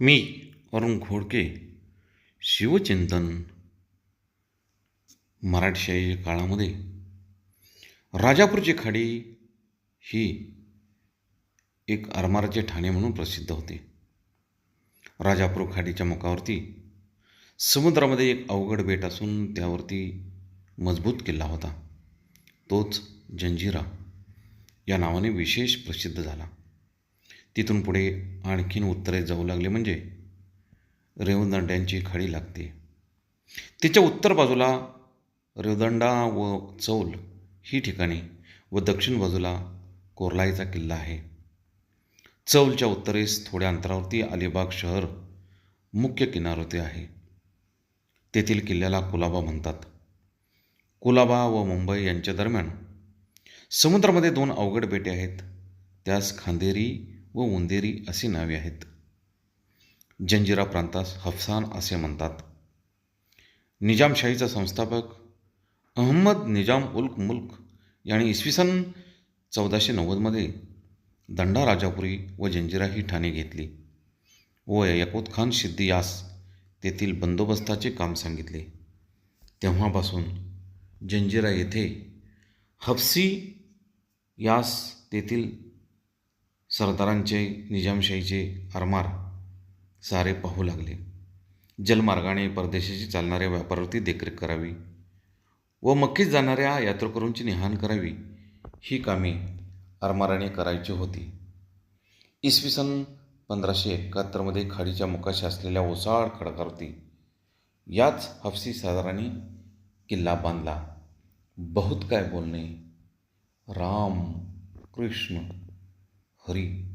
मी अरुण घोडके शिवचिंतन मराठीशाही काळामध्ये. राजापूरची खाडी ही एक आरमाराचे ठाणे म्हणून प्रसिद्ध होते. राजापूर खाडीच्या मुखावरती समुद्रामध्ये एक अवघड बेट असून त्यावरती मजबूत किल्ला होता. तोच जंजिरा या नावाने विशेष प्रसिद्ध झाला. तिथून पुढे आणखीन उत्तरेत जाऊ लागले. म्हणजे रेवदंड्यांची खाडी लागते. तिच्या उत्तर बाजूला रेवदंडा व चौल ही ठिकाणे व दक्षिण बाजूला कोरलाईचा किल्ला आहे. चौलच्या उत्तरेस थोड्या अंतरावरती अलिबाग शहर मुख्य किनारवरती आहे. तेथील किल्ल्याला कुलाबा म्हणतात. कुलाबा व मुंबई यांच्या दरम्यान समुद्रामध्ये दोन अवघड बेटे आहेत. त्यास खांदेरी व उंदेरी अशी नावे आहेत. जंजिरा प्रांतास हफसान असे म्हणतात. निजामशाहीचा संस्थापक अहमद निजाम उल्क मुल्क यांनी इसवी सन चौदाशे नव्वदमध्ये दंडा राजापुरी व जंजिरा ही ठाणे घेतली व यकोत खान सिद्दी यास तेथील बंदोबस्ताचे काम सांगितले. तेव्हापासून जंजिरा येथे हफसी यास तेथील सरदारांचे निजामशाहीचे आरमार सारे पाहू लागले. जलमार्गाने परदेशाची चालणाऱ्या व्यापारावरती देखरेख करावी व मक्कीच जाणाऱ्या यात्रेकरूंची निहाण करावी ही कामे आरमाराने करायची होती. इसवी सन पंधराशे एकाहत्तरमध्ये खाडीच्या मुखाशी असलेल्या ओसाड खडकावरती याच हफसी सरदारांनी किल्ला बांधला. बहुत काय बोलणे. राम कृष्ण. Hari